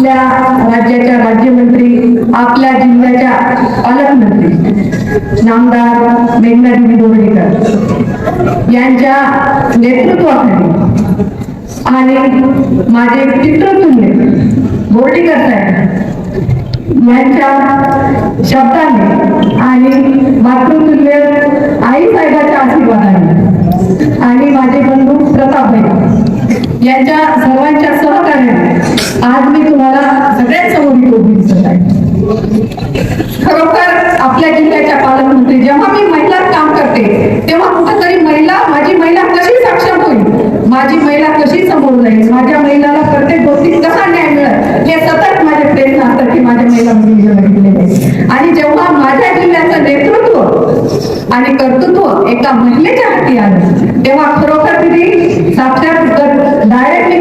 आपल्या राज्याच्या राज्यमंत्री आपल्या जिल्ह्याच्या पालकमंत्री नामदार मेघनादेवी बोर्डीकर यांच्या नेतृत्वाखाली आणि माझे चित्रतुल्य बोर्डीकर साहेब यांच्या शब्दाने आणि मातृतुल्य आई साहेबाच्या आशीर्वादाने आणि माझे बंधू प्रताप यांच्या सर्वांच्या सहकार्याने आज मी तेव्हा कुठंतरी महिला माझी महिला कशी सक्षम होईल? माझी महिला कशी समोर जाईल? माझ्या महिलाला प्रत्येक गोष्टीत कसा न्याय मिळत हे सतत माझे प्रयत्न असतात की माझ्या महिला मुलीला आणि जेव्हा माझ्या जिल्ह्याचं नेतृत्व आणि कर्तृत्व एका महिलेच्या हाती आलं तेव्हा खरोखर तिथे साक्षात डायरेक्टली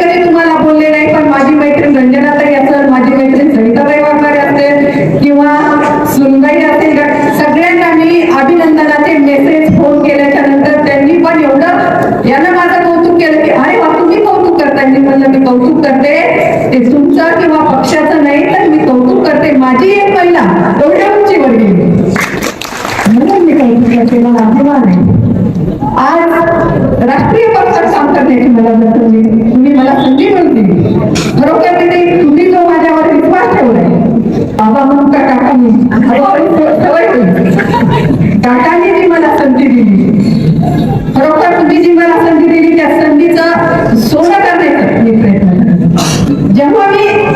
कौतुक करते. ते तुमचं किंवा पक्षाचं नाही तर मी कौतुक करते. माझी एक महिला एवढ्या उंचीवर गेली म्हणून मी कौतुक करते. मला अभिमान आहे. आज राष्ट्रीय पक्षात काम करण्याची मला संधी तुम्ही मला संधी मिळते खरोखर तिथे तुम्ही जो माझ्यावर विश्वास ठेवलाय बाबा म्हणून का काका मी. করে।